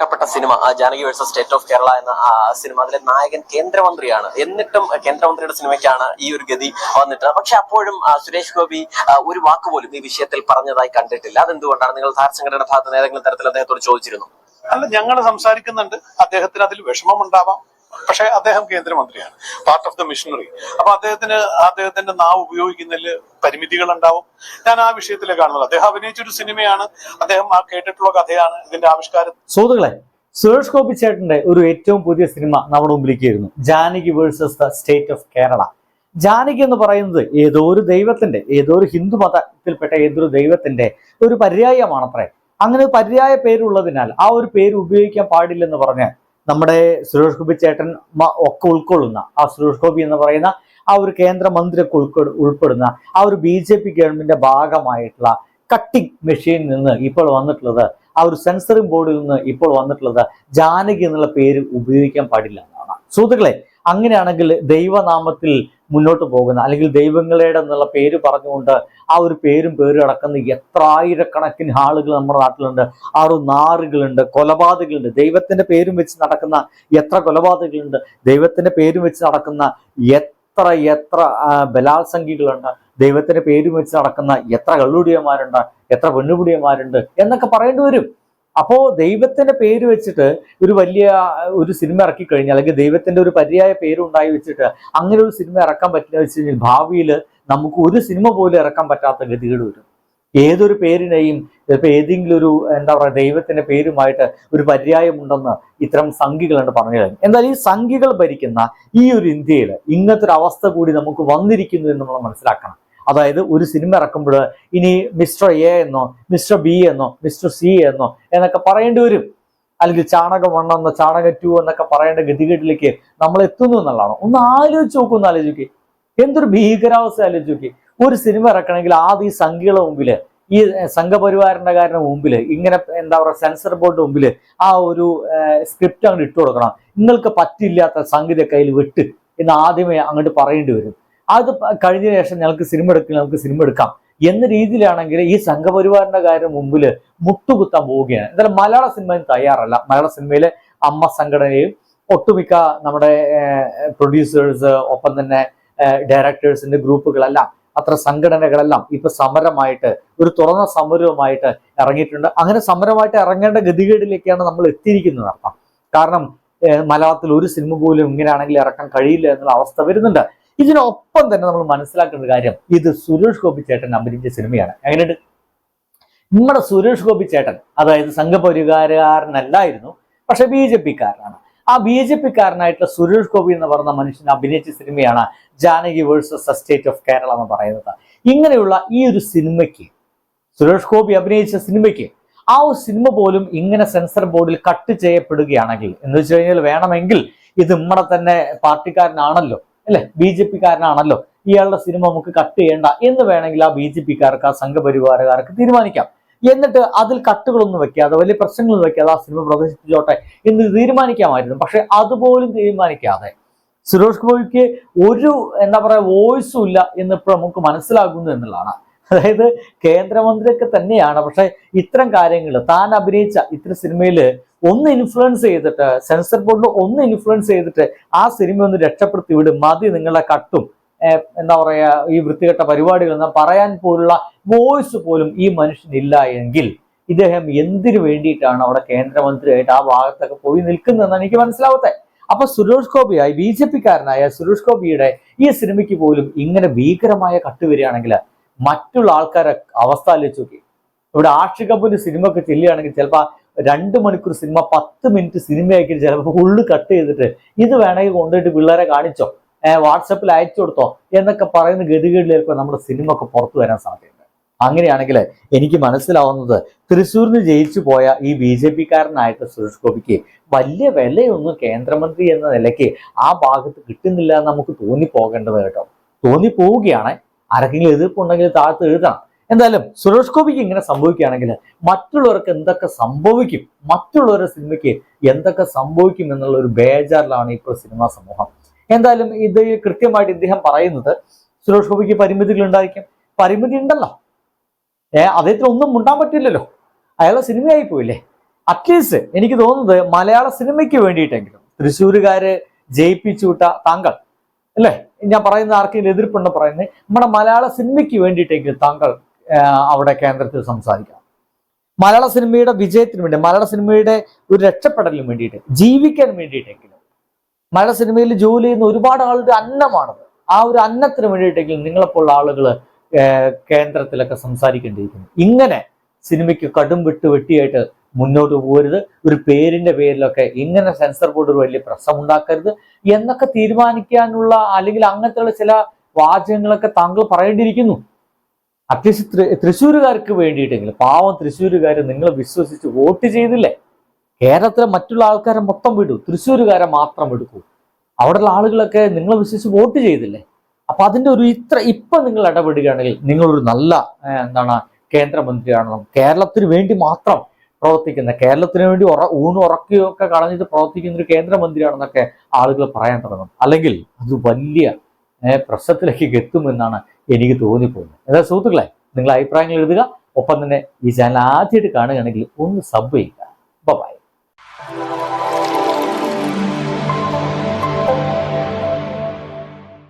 ഇറക്കപ്പെട്ട cinema Janaki versus state of Kerala എന്ന cinema. അതിലെ നായകൻ കേന്ദ്രമന്ത്രിയാണ്. എന്നിട്ടും കേന്ദ്രമന്ത്രിയുടെ സിനിമയ്ക്കാണ് ഈ ഒരു ഗതി വന്നിട്ട് പക്ഷെ അപ്പോഴും സുരേഷ് ഗോപി ഒരു വാക്ക് പോലും ഈ വിഷയത്തിൽ പറഞ്ഞതായി കണ്ടിട്ടില്ല. അതെന്തുകൊണ്ടാണ്? നിങ്ങൾ താരസംഘടനയുടെ ഭാഗത്ത് ഏതെങ്കിലും തരത്തിൽ അദ്ദേഹത്തോട് ചോദിച്ചിരുന്നു? അല്ല ഞങ്ങൾ സംസാരിക്കുന്നുണ്ട്. അദ്ദേഹത്തിന് അതിൽ വിഷമമുണ്ടാവാം. പക്ഷെ അദ്ദേഹം കേന്ദ്രമന്ത്രിയാണ്. പാർട്ട് ഓഫ് ദ മിഷനറി അപ്പൊ അദ്ദേഹത്തിന് അദ്ദേഹത്തിന്റെ നാവ് ഉപയോഗിക്കുന്നതിൽ പരിമിതികൾ ഉണ്ടാവും ഞാൻ ആ വിഷയത്തിലേ കാണുന്നത്. അദ്ദേഹം അഭിനയിച്ചൊരു സിനിമയാണ്. അദ്ദേഹം ആ കേട്ടിട്ടുള്ള കഥയാണ് ഇതിന്റെ ആവിഷ്കാരം. സുഹൃത്തുക്കളെ സുരേഷ് ഗോപി ചേട്ടന്റെ ഒരു ഏറ്റവും പുതിയ സിനിമ നമ്മുടെ മുമ്പിലേക്ക് വരുന്നു Janaki versus the state of Kerala Janaki എന്ന് പറയുന്നത് ഏതോ ഒരു ദൈവത്തിന്റെ ഏതോ ഒരു ഹിന്ദു മതത്തിൽപ്പെട്ട ഏതൊരു ദൈവത്തിന്റെ ഒരു പര്യായമാണത്രേ. അങ്ങനെ പര്യായ പേരുള്ളതിനാൽ ആ ഒരു പേര് ഉപയോഗിക്കാൻ പാടില്ലെന്ന് പറഞ്ഞ് നമ്മുടെ സുരേഷ് ഗോപി ചേട്ടൻ ഒക്കെ ഉൾക്കൊള്ളുന്ന ആ സുരേഷ് ഗോപി എന്ന് പറയുന്ന ആ ഒരു കേന്ദ്രമന്ത്രിയൊക്കെ ഉൾക്കൊ- ഉൾപ്പെടുന്ന ആ ഒരു ബി ജെ പി ഗവൺമെന്റിന്റെ ഭാഗമായിട്ടുള്ള കട്ടിംഗ് മെഷീനിൽ നിന്ന് ഇപ്പോൾ വന്നിട്ടുള്ളത് ആ ഒരു സെൻസറിംഗ് ബോർഡിൽ നിന്ന് ഇപ്പോൾ വന്നിട്ടുള്ളത് ജാനകി എന്നുള്ള പേര് ഉപയോഗിക്കാൻ പാടില്ല എന്നാണ്. സുഹൃത്തുക്കളെ അങ്ങനെയാണെങ്കിൽ ദൈവനാമത്തിൽ മുന്നോട്ട് പോകുന്ന അല്ലെങ്കിൽ ദൈവങ്ങളുടെ എന്നുള്ള പേര് പറഞ്ഞുകൊണ്ട് ആ ഒരു പേരും പേരും അടക്കുന്ന എത്ര ആയിരക്കണക്കിന് ആളുകൾ നമ്മുടെ നാട്ടിലുണ്ട്. ആറു നാറുകളുണ്ട് കൊലപാതകളുണ്ട് ദൈവത്തിന്റെ പേരും വെച്ച് നടക്കുന്ന എത്ര കൊലപാതകളുണ്ട് ദൈവത്തിന്റെ പേരും വെച്ച് നടക്കുന്ന എത്ര എത്ര ബലാത്സംഗികളുണ്ട്? ദൈവത്തിന്റെ പേരും വെച്ച് നടക്കുന്ന എത്ര കള്ളുടിയന്മാരുണ്ട്? എത്ര പെണ്ണുപിടിയന്മാരുണ്ട് എന്നൊക്കെ പറയേണ്ടി വരും. അപ്പോ ദൈവത്തിന്റെ പേര് വെച്ചിട്ട് ഒരു വലിയ ഒരു സിനിമ ഇറക്കി കഴിഞ്ഞാൽ അല്ലെങ്കിൽ ദൈവത്തിന്റെ ഒരു പര്യായ പേരുണ്ടായി വെച്ചിട്ട് അങ്ങനെ ഒരു സിനിമ ഇറക്കാൻ പറ്റില്ല വെച്ച് കഴിഞ്ഞാൽ ഭാവിയിൽ നമുക്ക് ഒരു സിനിമ പോലും ഇറക്കാൻ പറ്റാത്ത ഗതികേട് വരും. ഏതൊരു പേരിനെയും ചിലപ്പോൾ ഏതെങ്കിലും ഒരു എന്താ പറയുക ദൈവത്തിന്റെ പേരുമായിട്ട് ഒരു പര്യായമുണ്ടെന്ന് ഇത്തരം സംഖ്യകളുണ്ട് പറഞ്ഞു കഴിഞ്ഞു. എന്നാൽ ഈ സംഖ്യകൾ ഭരിക്കുന്ന ഈ ഒരു ഇന്ത്യയിൽ ഇങ്ങനത്തെ ഒരു അവസ്ഥ കൂടി നമുക്ക് വന്നിരിക്കുന്നു എന്ന് നമ്മൾ മനസ്സിലാക്കണം. അതായത് ഒരു സിനിമ ഇറക്കുമ്പോൾ ഇനി മിസ്റ്റർ എ എന്നോ മിസ്റ്റർ ബി എന്നോ മിസ്റ്റർ സി എന്നോ എന്നൊക്കെ പറയേണ്ടി വരും. അല്ലെങ്കിൽ ചാണകം വൺ എന്നോ ചാണകം ടു എന്നൊക്കെ പറയേണ്ട ഗതികേട്ടിലേക്ക് നമ്മൾ എത്തുന്നു എന്നുള്ളതാണ്. ഒന്ന് ആലോചിച്ച് നോക്കൂ ഒന്ന് ആലോചിക്കുക എന്തൊരു ഭീകരാവസ്ഥ ആലോചിച്ച് നോക്കി. ഒരു സിനിമ ഇറക്കണമെങ്കിൽ ആദ്യം ഈ സംഘികളുടെ മുമ്പിൽ ഈ സംഘപരിവാറിന്റെ കാരന്റെ മുമ്പിൽ ഇങ്ങനെ എന്താ പറയുക സെൻസർ ബോർഡിന്റെ മുമ്പിൽ ആ ഒരു സ്ക്രിപ്റ്റ് അങ്ങോട്ട് ഇട്ടു കൊടുക്കണം. നിങ്ങൾക്ക് പറ്റില്ലാത്ത സംഗീത കയ്യിൽ വിട്ട് എന്ന് ആദ്യമേ അങ്ങോട്ട് പറയേണ്ടി വരും. അത് കഴിഞ്ഞ ശേഷം ഞങ്ങൾക്ക് സിനിമ എടുക്കുക നമുക്ക് സിനിമ എടുക്കാം എന്ന രീതിയിലാണെങ്കിൽ ഈ സംഘപരിവാറിന്റെ കാര്യം മുമ്പിൽ മുട്ടുകുത്താൻ പോവുകയാണ്. എന്തായാലും മലയാള സിനിമയും തയ്യാറല്ല. മലയാള സിനിമയിലെ അമ്മ സംഘടനയും ഒട്ടുമിക്ക നമ്മുടെ പ്രൊഡ്യൂസേഴ്സ് ഒപ്പം തന്നെ ഡയറക്ടേഴ്സിന്റെ ഗ്രൂപ്പുകളെല്ലാം അത്ര സംഘടനകളെല്ലാം ഇപ്പൊ സമരമായിട്ട് ഒരു തുറന്ന സമരവുമായിട്ട് ഇറങ്ങിയിട്ടുണ്ട്. അങ്ങനെ സമരമായിട്ട് ഇറങ്ങേണ്ട ഗതികേടിലേക്കാണ് നമ്മൾ എത്തിയിരിക്കുന്നത് അർത്ഥം. കാരണം മലയാളത്തിൽ ഒരു സിനിമ പോലും ഇങ്ങനെയാണെങ്കിൽ ഇറക്കാൻ കഴിയില്ല എന്നുള്ള അവസ്ഥ വരുന്നുണ്ട്. ഇതിനൊപ്പം തന്നെ നമ്മൾ മനസ്സിലാക്കേണ്ട കാര്യം ഇത് സുരേഷ് ഗോപി ചേട്ടൻ അഭിനയിച്ച സിനിമയാണ്. എങ്ങനെയുണ്ട്? നമ്മുടെ സുരേഷ് ഗോപി ചേട്ടൻ അതായത് സംഘപരികാരനല്ലായിരുന്നു പക്ഷെ ബി ജെ പിക്കാരനാണ്. ആ ബി ജെ പിക്കാരനായിട്ടുള്ള സുരേഷ് ഗോപി എന്ന് പറയുന്ന മനുഷ്യൻ അഭിനയിച്ച സിനിമയാണ് Janaki versus state of Kerala എന്ന് പറയുന്നത്. ഇങ്ങനെയുള്ള ഈ ഒരു സിനിമയ്ക്ക് സുരേഷ് ഗോപി അഭിനയിച്ച സിനിമയ്ക്ക് ആ ഒരു സിനിമ പോലും ഇങ്ങനെ സെൻസർ ബോർഡിൽ കട്ട് ചെയ്യപ്പെടുകയാണെങ്കിൽ എന്ന് വെച്ച് കഴിഞ്ഞാൽ വേണമെങ്കിൽ ഇത് നമ്മുടെ തന്നെ പാർട്ടിക്കാരനാണല്ലോ. അല്ലെ? ബി ജെ പിക്കാരനാണല്ലോ. ഇയാളുടെ സിനിമ നമുക്ക് കട്ട് ചെയ്യേണ്ട. എന്ന് വേണമെങ്കിൽ ആ ബി ജെ പിക്കാർക്ക് ആ സംഘപരിവാരക്കാർക്ക് തീരുമാനിക്കാം. എന്നിട്ട് അതിൽ കട്ടുകളൊന്നും വെക്കാതെ വലിയ പ്രശ്നങ്ങളൊന്നും വെക്കാതെ ആ സിനിമ പ്രദർശിപ്പിച്ചോട്ടെ എന്ന് തീരുമാനിക്കാമായിരുന്നു. പക്ഷെ അതുപോലും തീരുമാനിക്കാതെ സുരേഷ് ഗോപിക്ക് ഒരു എന്താ പറയാ വോയിസും ഇല്ല എന്ന് ഇപ്പോൾ നമുക്ക് മനസ്സിലാകുന്നു എന്നുള്ളതാണ്. അതായത് കേന്ദ്രമന്ത്രിയൊക്കെ തന്നെയാണ്. പക്ഷെ ഇത്തരം കാര്യങ്ങൾ താൻ അഭിനയിച്ച ഇത്തരം സിനിമയിൽ ഒന്ന് ഇൻഫ്ലുവൻസ് ചെയ്തിട്ട് സെൻസർ ബോർഡിൽ ഒന്ന് ഇൻഫ്ലുവൻസ് ചെയ്തിട്ട് ആ സിനിമ ഒന്ന് രക്ഷപ്പെടുത്തി വിടും. മതി നിങ്ങളെ കട്ടും. എന്താ പറയാ ഈ വൃത്തികെട്ട പരിപാടികൾ പറയാൻ പോലുള്ള വോയിസ് പോലും ഈ മനുഷ്യനില്ല എങ്കിൽ ഇദ്ദേഹം എന്തിനു വേണ്ടിയിട്ടാണ് അവിടെ കേന്ദ്രമന്ത്രിയായിട്ട് ആ ഭാഗത്തൊക്കെ പോയി നിൽക്കുന്നതെന്നാണ് എനിക്ക് മനസ്സിലാവത്തെ അപ്പൊ സുരേഷ് ഗോപിയായി ബി ജെ പിക്കാരനായ സുരേഷ് ഗോപിയുടെ ഈ സിനിമയ്ക്ക് പോലും ഇങ്ങനെ ഭീകരമായ കട്ട് വരികയാണെങ്കിൽ മറ്റുള്ള ആൾക്കാരെ അവസ്ഥ ആലോചിച്ച് നോക്കി. ഇവിടെ ആക്ഷി കപൂറിന്റെ സിനിമ ഒക്കെ ചെല്ലുകയാണെങ്കിൽ ചിലപ്പോൾ രണ്ട് മണിക്കൂർ സിനിമ പത്ത് മിനിറ്റ് സിനിമയാക്കി ചിലപ്പോൾ ഫുള്ള് കട്ട് ചെയ്തിട്ട് ഇത് വേണമെങ്കിൽ കൊണ്ടുപോയിട്ട് പിള്ളേരെ കാണിച്ചോ? വാട്സപ്പിൽ അയച്ചു കൊടുത്തോ? എന്നൊക്കെ പറയുന്ന ഗതികേടിലേക്ക് നമ്മുടെ സിനിമ ഒക്കെ പുറത്തു വരാൻ സാധ്യതയുണ്ട്. അങ്ങനെയാണെങ്കിൽ എനിക്ക് മനസ്സിലാവുന്നത് തൃശ്ശൂരിന് ജയിച്ചു പോയ ഈ ബി ജെ സുരേഷ് ഗോപിക്ക് വലിയ വിലയൊന്നും കേന്ദ്രമന്ത്രി എന്ന നിലയ്ക്ക് ആ ഭാഗത്ത് കിട്ടുന്നില്ല എന്ന് നമുക്ക് തോന്നിപ്പോകേണ്ടത് കേട്ടോ. തോന്നിപ്പോവുകയാണ്. ആരെങ്കിലും എതിർപ്പുണ്ടെങ്കിൽ താഴത്ത് എഴുതണം. എന്തായാലും സുരേഷ് ഗോപിക്ക് ഇങ്ങനെ സംഭവിക്കുകയാണെങ്കിൽ മറ്റുള്ളവർക്ക് എന്തൊക്കെ സംഭവിക്കും? മറ്റുള്ളവരുടെ സിനിമയ്ക്ക് എന്തൊക്കെ സംഭവിക്കും എന്നുള്ള ഒരു ബേജാറിലാണ് ഇപ്പോൾ സിനിമാ സമൂഹം. എന്തായാലും ഇത് കൃത്യമായിട്ട് ഇദ്ദേഹം പറയുന്നത് സുരേഷ് ഗോപിക്ക് പരിമിതികൾ ഉണ്ടായിരിക്കും. പരിമിതി ഉണ്ടല്ലോ. ഏ അദ്ദേഹത്തിന് ഒന്നും ഉണ്ടാൻ പറ്റില്ലല്ലോ. അയാളെ സിനിമയായി പോയില്ലേ? അറ്റ്ലീസ്റ്റ് എനിക്ക് തോന്നുന്നത് മലയാള സിനിമയ്ക്ക് വേണ്ടിയിട്ടെങ്കിലും തൃശ്ശൂരുകാര് ജയിപ്പിച്ചു വിട്ട താങ്കൾ അല്ലേ? ഞാൻ പറയുന്ന ആർക്കെങ്കിലും എതിർപ്പുണ്ടോ പറയുന്നത് നമ്മുടെ മലയാള സിനിമയ്ക്ക് വേണ്ടിയിട്ടെങ്കിലും താങ്കൾ അവിടെ കേന്ദ്രത്തിൽ സംസാരിക്കണം മലയാള സിനിമയുടെ വിജയത്തിന് വേണ്ടി മലയാള സിനിമയുടെ ഒരു രക്ഷപ്പെടലിന് വേണ്ടിയിട്ട് ജീവിക്കാൻ വേണ്ടിയിട്ടെങ്കിലും മലയാള സിനിമയിൽ ജോലി ചെയ്യുന്ന ഒരുപാട് ആളുടെ അന്നമാണത്. ആ ഒരു അന്നത്തിന് വേണ്ടിയിട്ടെങ്കിലും നിങ്ങളെപ്പോലുള്ള ആളുകൾ കേന്ദ്രത്തിലൊക്കെ സംസാരിക്കേണ്ടിയിരിക്കുന്നു. ഇങ്ങനെ സിനിമയ്ക്ക് കടും വിട്ട് വെട്ടിയായിട്ട് മുന്നോട്ട് പോകരുത്. ഒരു പേരിന്റെ പേരിലൊക്കെ ഇങ്ങനെ സെൻസർ ബോർഡ് ഒരു വലിയ പ്രശ്നം ഉണ്ടാക്കരുത് എന്നൊക്കെ തീരുമാനിക്കാനുള്ള അല്ലെങ്കിൽ അങ്ങനത്തെയുള്ള ചില വാചകങ്ങളൊക്കെ താങ്കൾ പറയേണ്ടിയിരിക്കുന്നു. അറ്റ്ലീസ്റ്റ് തൃശ്ശൂരുകാർക്ക് വേണ്ടിയിട്ടെങ്കിലും പാവം തൃശ്ശൂരുകാർ നിങ്ങൾ വിശ്വസിച്ച് വോട്ട് ചെയ്തില്ലേ? കേരളത്തിലെ മറ്റുള്ള ആൾക്കാരെ മൊത്തം വിടൂ തൃശ്ശൂരുകാരെ മാത്രം എടുക്കൂ അവിടെയുള്ള ആളുകളൊക്കെ നിങ്ങൾ വിശ്വസിച്ച് വോട്ട് ചെയ്തില്ലേ? അപ്പൊ അതിന്റെ ഒരു ഇത്ര ഇപ്പൊ നിങ്ങൾ ഇടപെടുകയാണെങ്കിൽ നിങ്ങളൊരു നല്ല എന്താണ് കേന്ദ്രമന്ത്രിയാണെന്നും കേരളത്തിന് വേണ്ടി മാത്രം പ്രവർത്തിക്കുന്ന കേരളത്തിന് വേണ്ടി ഉറ ഊണ് ഉറക്കുകയൊക്കെ കളഞ്ഞിട്ട് പ്രവർത്തിക്കുന്ന ഒരു കേന്ദ്രമന്ത്രിയാണെന്നൊക്കെ ആളുകൾ പറയാൻ തുടങ്ങും. അല്ലെങ്കിൽ അത് വലിയ പ്രശ്നത്തിലേക്ക് എത്തുമെന്നാണ് എനിക്ക് തോന്നിപ്പോകുന്നു. എന്നാൽ സുഹൃത്തുക്കളെ നിങ്ങൾ അഭിപ്രായങ്ങൾ എഴുതുക ഒപ്പം തന്നെ ഈ ചാനൽ ആദ്യമായിട്ട് കാണുകയാണെങ്കിൽ ഒന്ന് സബ് ചെയ്യുക. ബൈ